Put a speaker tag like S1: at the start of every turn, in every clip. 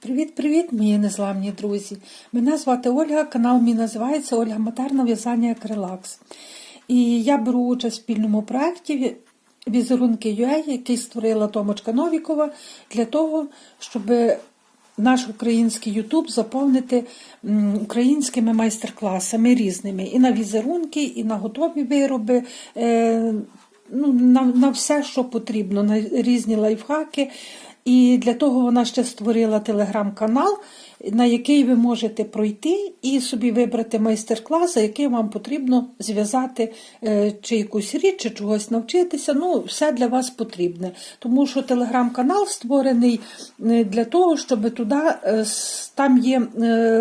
S1: Привіт-привіт, мої незламні друзі! Мене звати Ольга, канал мій називається Ольга Матерна в'язання як релакс. І я беру участь в спільному проєкті Візерунки UA, який створила Томочка Новікова, для того, щоб наш український Ютуб заповнити українськими майстер-класами різними. І на візерунки, і на готові вироби. Е, ну, на, на все, що потрібно, на різні лайфхаки. І для того вона ще створила телеграм-канал, на який ви можете пройти і собі вибрати майстер-клас, за який вам потрібно зв'язати е, чи якусь річ, чи чогось навчитися. Ну, все для вас потрібне. Тому що телеграм-канал створений е, для того, щоб туди е, там є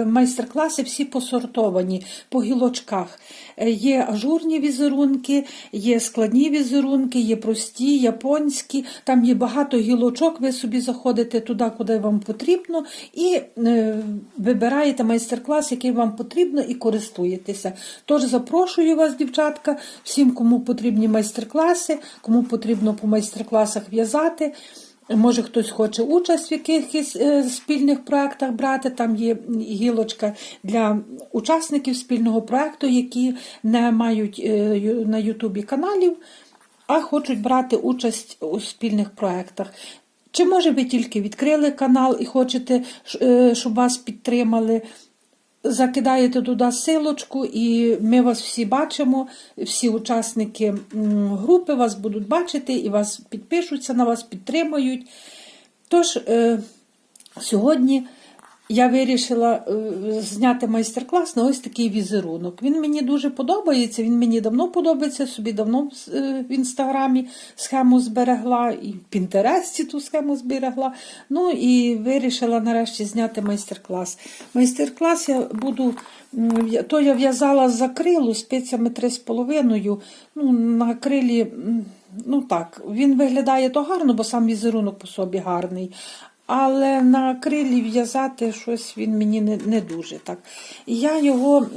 S1: майстер-класи всі посортовані по гілочках. Е, Є ажурні візерунки, є складні візерунки, є прості, японські. Там є багато гілочок. Ви собі заходите туди, куди вам потрібно, і е, вибираєте майстер-клас, який вам потрібно, і користуєтеся. Тож запрошую вас, дівчатка, всім, кому потрібні майстер-класи, кому потрібно по майстер-класах в'язати. Може, хтось хоче участь в якихось е, спільних проєктах брати. Там є гілочка для учасників спільного проєкту, які не мають е, на Ютубі каналів, а хочуть брати участь у спільних проєктах. Чи може ви тільки відкрили канал і хочете, е, щоб вас підтримали? Закидаєте туди силочку, і ми вас всі бачимо. Всі учасники групи вас будуть бачити і вас підпишуться, на вас підтримують. Тож, е, сьогодні я вирішила е, зняти майстер-клас на ось такий візерунок. Він мені дуже подобається, він мені давно подобається, собі давно е, в інстаграмі схему зберегла, і в Пінтересті ту схему зберегла. Ну і вирішила нарешті зняти майстер-клас. Майстер-клас я буду. То я в'язала з акрилу спицями 3,5. Ну, на акрилі, ну так, він виглядає то гарно, бо сам візерунок по собі гарний. Але на акрилі в'язати щось він мені не, не дуже так. Я його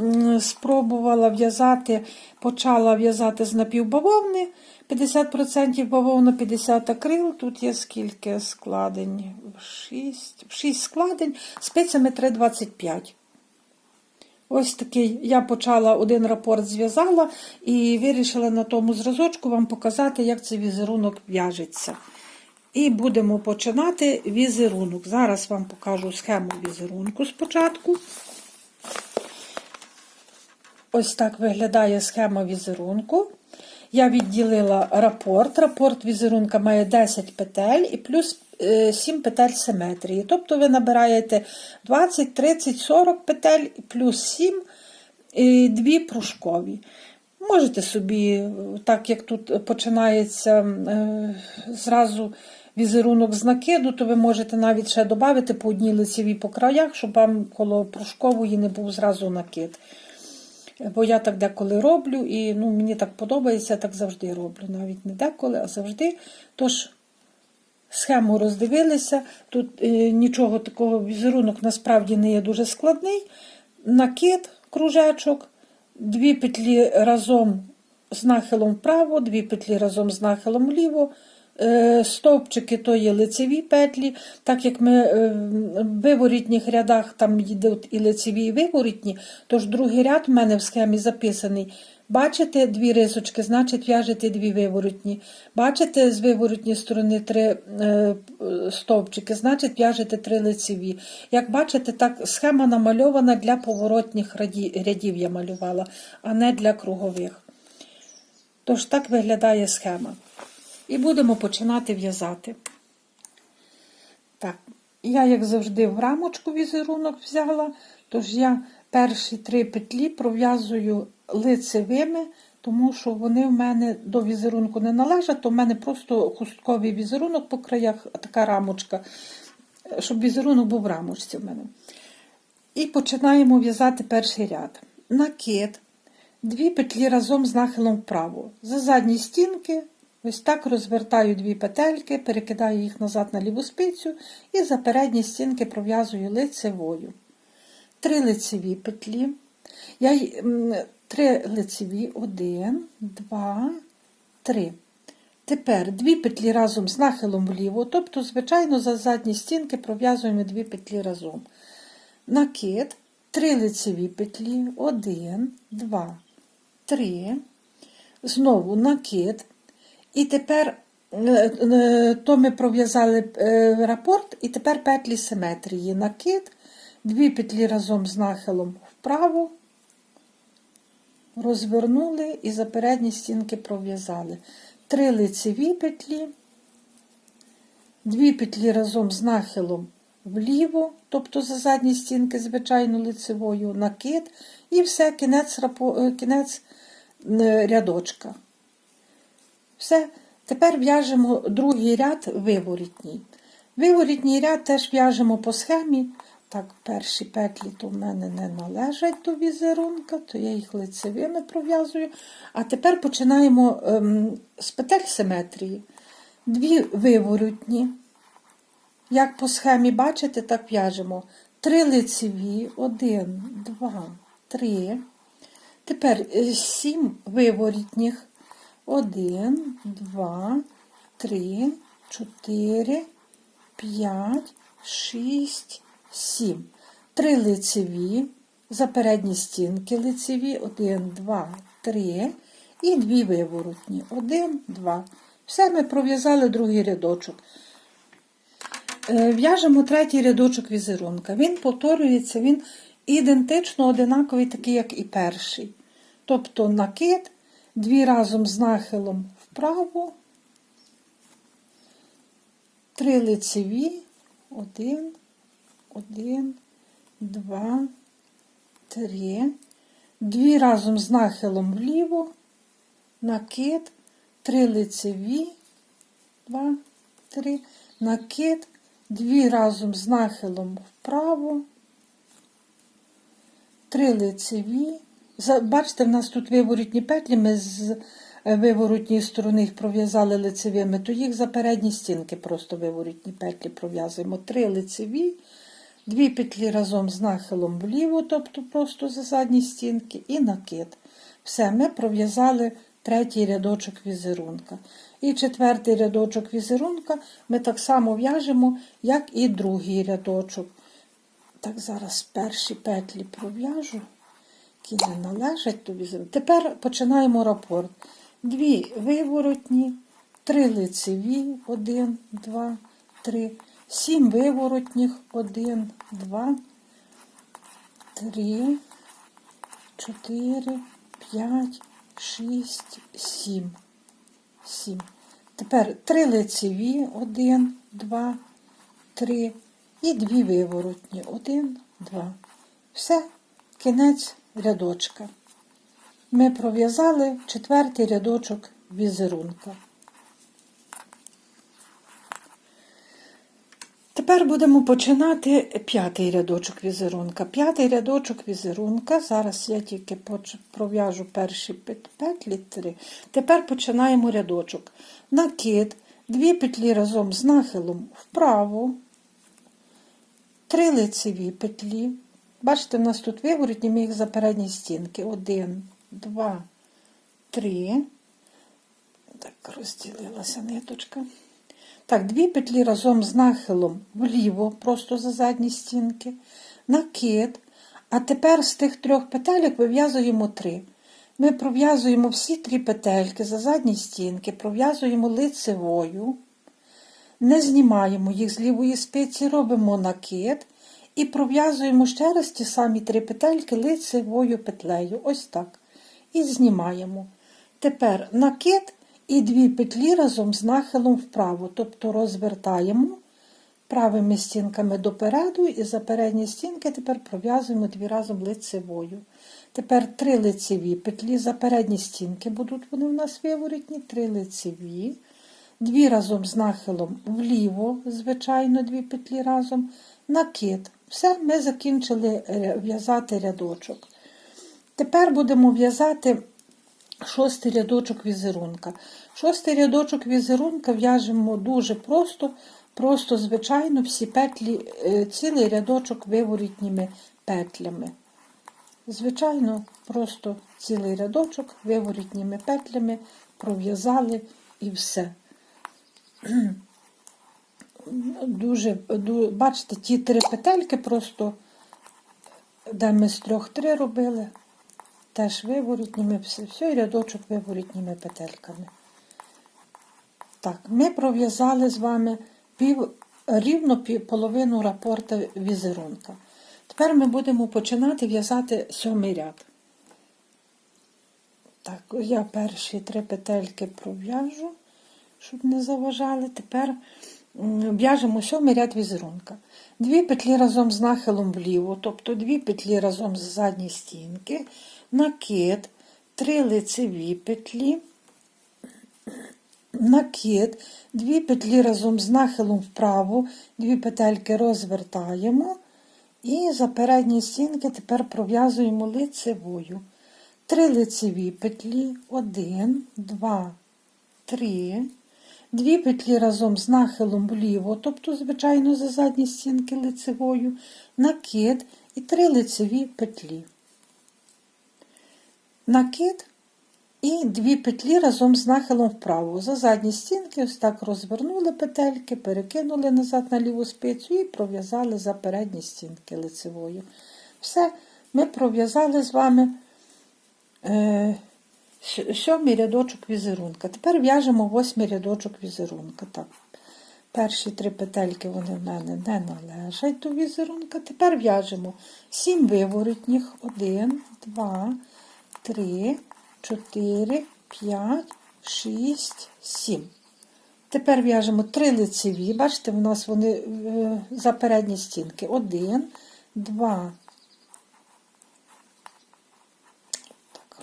S1: спробувала в'язати, почала в'язати з напівбавовни. 50% бавовна, 50 акрил. Тут є скільки складень? 6, 6 складень, спицями 3,25. Ось такий я почала один рапорт зв'язала і вирішила на тому зразочку вам показати, як цей візерунок в'яжеться. І будемо починати візерунок. Зараз вам покажу схему візерунку спочатку. Ось так виглядає схема візерунку. Я відділила рапорт. Рапорт візерунка має 10 петель і плюс е, 7 петель симетрії. Тобто ви набираєте 20, 30, 40 петель і плюс 7 і 2 пружкові. Можете собі, так як тут починається е, зразу візерунок з накиду, то ви можете навіть ще додати по одній лицевій по краях, щоб вам коло пружкової не був зразу накид. Бо я так деколи роблю, і ну, мені так подобається, я так завжди роблю. Навіть не деколи, а завжди. Тож, схему роздивилися. Тут е, нічого такого візерунок насправді не є дуже складний. Накид, кружечок, дві петлі разом з нахилом вправо, дві петлі разом з нахилом вліво. Е, Стовпчики то є лицеві петлі, так як ми е, в виворітніх рядах там йдуть і лицеві, і виворітні, тож другий ряд в мене в схемі записаний. Бачите дві рисочки, значить в'яжете дві виворотні. Бачите з виворотній сторони три е, стовпчики, значить в'яжете три лицеві. Як бачите, так схема намальована для поворотних рядів я малювала, а не для кругових. Тож так виглядає схема. І будемо починати в'язати. Так, я, як завжди, в рамочку візерунок взяла, тож я перші три петлі пров'язую лицевими, тому що вони в мене до візерунку не належать, то в мене просто хустковий візерунок по краях, така рамочка, щоб візерунок був в рамочці в мене. І починаємо в'язати перший ряд. Накид, дві петлі разом з нахилом вправо. За задні стінки, ось так розвертаю дві петельки, перекидаю їх назад на ліву спицю і за передні стінки пров'язую лицевою. Три лицеві петлі. Я, три лицеві, один, два, три. Тепер дві петлі разом з нахилом вліво, тобто, звичайно, за задні стінки пров'язуємо дві петлі разом. Накид, три лицеві петлі, один, два, три. Знову накид. І тепер е, е, то ми пров'язали е, рапорт, і тепер петлі симетрії. Накид, дві петлі разом з нахилом вправо, розвернули і за передні стінки пров'язали. Три лицеві петлі, дві петлі разом з нахилом вліво, тобто за задні стінки, звичайно, лицевою, накид, і все, кінець, кінець рядочка. Все. Тепер в'яжемо другий ряд виворітній. Виворітній ряд теж в'яжемо по схемі. Так, перші петлі то в мене не належать до візерунка, то я їх лицевими пров'язую. А тепер починаємо ем, з петель симетрії. Дві виворотні. Як по схемі бачите, так в'яжемо. Три лицеві, один, два, три. Тепер е, сім виворітніх. Один, два, три, чотири, п'ять, шість, сім. Три лицеві, за передні стінки лицеві, один, два, три. І дві виворотні. Один, два. Все ми пров'язали другий рядочок. Е, В'яжемо третій рядочок візерунка. Він повторюється, він ідентично одинаковий, такий, як і перший. Тобто накид, дві разом з нахилом вправо, три лицеві, один, один, два, три, дві разом з нахилом вліво, накид, три лицеві, два, три, накид, дві разом з нахилом вправо, три лицеві. Бачите, в нас тут виворотні петлі, ми з е, виворотньої сторони їх пров'язали лицевими, то їх за передні стінки просто виворотні петлі пров'язуємо. Три лицеві, дві петлі разом з нахилом вліво, тобто просто за задні стінки, і накид. Все, ми пров'язали третій рядочок візерунка. І четвертий рядочок візерунка ми так само в'яжемо, як і другий рядочок. Так, зараз перші петлі пров'яжу, які не належать візерунку. Тепер починаємо рапорт. Дві виворотні, три лицеві, один, два, три, сім виворотніх, один, два, три, чотири, п'ять, шість, сім. Сім. Тепер три лицеві, один, два, три. І дві виворотні. Один, два. Все, кінець рядочка. Ми пров'язали четвертий рядочок візерунка. Тепер будемо починати п'ятий рядочок візерунка. П'ятий рядочок візерунка. Зараз я тільки пров'яжу перші петлі три. Тепер починаємо рядочок. Накид, дві петлі разом з нахилом вправо, три лицеві петлі. Бачите, в нас тут виворотні, ми їх за передні стінки. Один, два, три. Так, розділилася ниточка. Так, дві петлі разом з нахилом вліво, просто за задні стінки, накид. А тепер з тих трьох петелек вив'язуємо три. Ми пров'язуємо всі три петельки за задні стінки, пров'язуємо лицевою, не знімаємо їх з лівої спиці, робимо накид і пров'язуємо ще раз ті самі три петельки лицевою петлею. Ось так. І знімаємо. Тепер накид і дві петлі разом з нахилом вправо, тобто розвертаємо правими стінками допереду і за передні стінки тепер пров'язуємо дві разом лицевою. Тепер три лицеві петлі за передні стінки будуть вони у нас виворотні, три лицеві, дві разом з нахилом вліво, звичайно, дві петлі разом, накид. Все, ми закінчили е, в'язати рядочок. Тепер будемо в'язати шостий рядочок візерунка. Шостий рядочок візерунка в'яжемо дуже просто, просто, звичайно, всі петлі, е, цілий рядочок виворітніми петлями. Звичайно, просто цілий рядочок виворітніми петлями пров'язали і все. дуже, ду- бачите, ті три петельки просто, де ми з трьох три робили, теж виворітніми, все, і рядочок виворітніми петельками. Так, ми пров'язали з вами пів, рівно пів, половину рапорта візерунка. Тепер ми будемо починати в'язати сьомий ряд. Так, я перші три петельки пров'яжу, щоб не заважали. Тепер в'яжемо сьомий ряд візерунка. Дві петлі разом з нахилом вліво, тобто дві петлі разом з задні стінки, накид, три лицеві петлі, накид, дві петлі разом з нахилом вправо, дві петельки розвертаємо. І за передні стінки тепер пров'язуємо лицевою. Три лицеві петлі, один, два, три. Дві петлі разом з нахилом вліво, тобто, звичайно, за задні стінки лицевою, накид і три лицеві петлі. Накид і дві петлі разом з нахилом вправо. За задні стінки ось так розвернули петельки, перекинули назад на ліву спицю і пров'язали за передні стінки лицевою. Все, ми пров'язали з вами е, сьомий рядочок візерунка. Тепер в'яжемо восьмий рядочок візерунка. Так. Перші три петельки вони в мене не належать до візерунка. Тепер в'яжемо сім виворотніх. Один, два, три, чотири, п'ять, шість, сім. Тепер в'яжемо три лицеві. Бачите, в нас вони е, за передні стінки. Один, два. Так,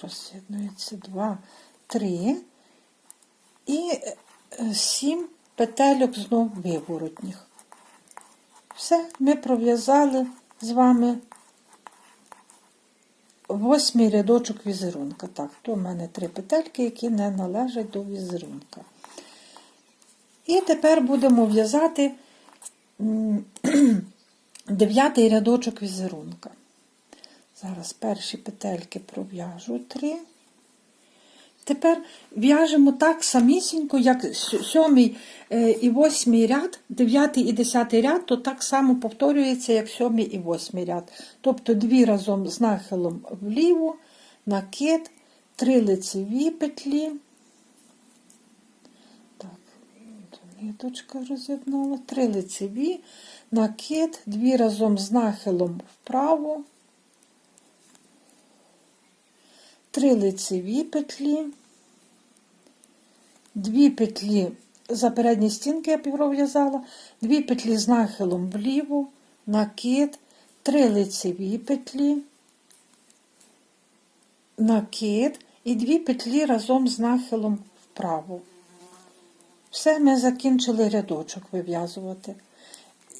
S1: роз'єднується два, три. І е, сім петельок знов виворотніх. Все, ми пров'язали з вами восьмий рядочок візерунка. Так, то в мене три петельки, які не належать до візерунка. І тепер будемо в'язати дев'ятий рядочок візерунка. Зараз перші петельки пров'яжу три. Тепер в'яжемо так самісінько, як сьомий е, і восьмий ряд, дев'ятий і десятий ряд, то так само повторюється, як сьомий і восьмий ряд. Тобто дві разом з нахилом вліво, накид, три лицеві петлі. Так, ниточка роз'єднала, три лицеві, накид, дві разом з нахилом вправо. Три лицеві петлі, дві петлі за передні стінки я пров'язала, дві петлі з нахилом вліво, накид, три лицеві петлі, накид і дві петлі разом з нахилом вправо. Все, ми закінчили рядочок вив'язувати.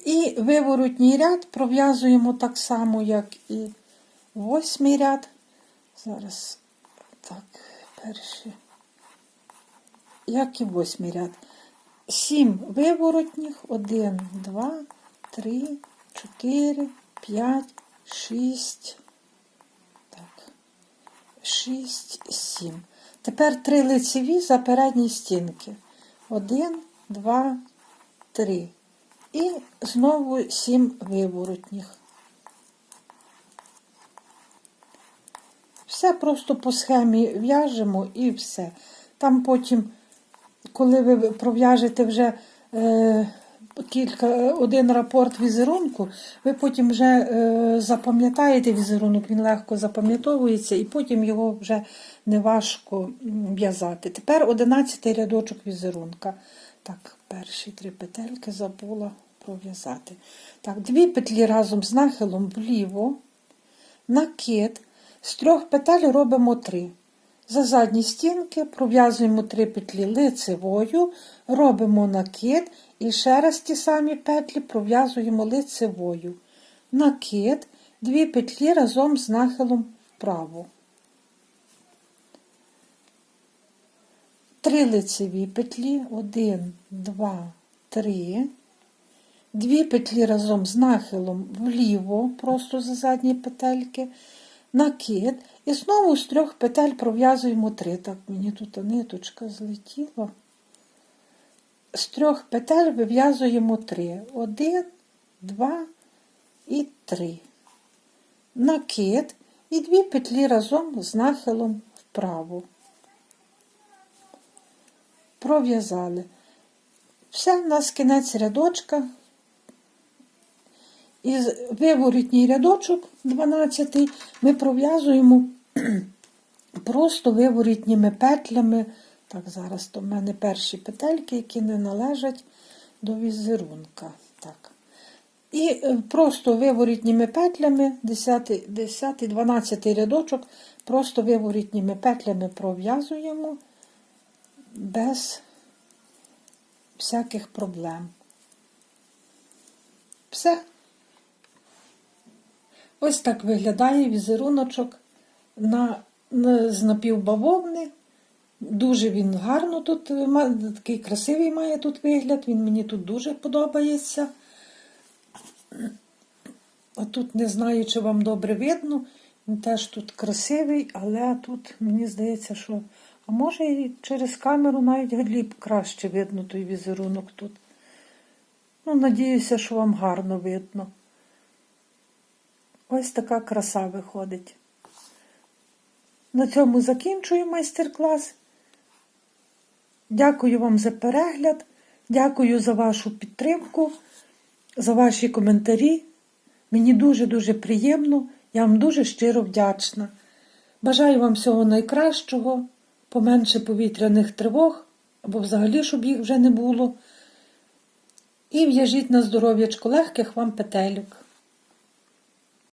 S1: І виворотній ряд пров'язуємо так само, як і восьмий ряд. Зараз так, перший. Як і восьмий ряд. Сім виворотніх. Один, два, три, чотири, п'ять, шість. Так. Шість, сім. Тепер три лицеві за передні стінки. Один, два, три. І знову сім виворотніх. Все просто по схемі в'яжемо і все. Там потім, коли ви пров'яжете вже е, кілька, один рапорт візерунку, ви потім вже е, запам'ятаєте візерунок, він легко запам'ятовується, і потім його вже не важко в'язати. Тепер 11 рядочок візерунка. Так, перші три петельки забула пров'язати. Так, дві петлі разом з нахилом вліво, накид. З трьох петель робимо три. За задні стінки пров'язуємо три петлі лицевою, робимо накид і ще раз ті самі петлі пров'язуємо лицевою. Накид, дві петлі разом з нахилом вправо. Три лицеві петлі, один, два, три. Дві петлі разом з нахилом вліво, просто за задні петельки накид і знову з трьох петель пров'язуємо три. Так, мені тут ниточка злетіла. з трьох петель вив'язуємо три. Один, два і три. Накид і дві петлі разом з нахилом вправо. Пров'язали. Все, в нас кінець рядочка. І виворітній рядочок 12 ми пров'язуємо просто виворітніми петлями. Так, зараз то в мене перші петельки, які не належать до візерунка. Так. І е, просто виворітніми петлями 10, 10 12 рядочок, просто виворітніми петлями пров'язуємо без всяких проблем. Все. Ось так виглядає візеруночок на, на, з напівбавовни. Дуже він гарно тут, такий красивий має тут вигляд, він мені тут дуже подобається. А тут не знаю, чи вам добре видно. Він теж тут красивий, але тут мені здається, що. А може і через камеру навіть гліб краще видно той візерунок тут. Ну, надіюся, що вам гарно видно. Ось така краса виходить. На цьому закінчую майстер-клас. Дякую вам за перегляд, дякую за вашу підтримку, за ваші коментарі. Мені дуже-дуже приємно, я вам дуже щиро вдячна. Бажаю вам всього найкращого, поменше повітряних тривог, або взагалі, щоб їх вже не було. І в'яжіть на здоров'ячко легких вам петелюк.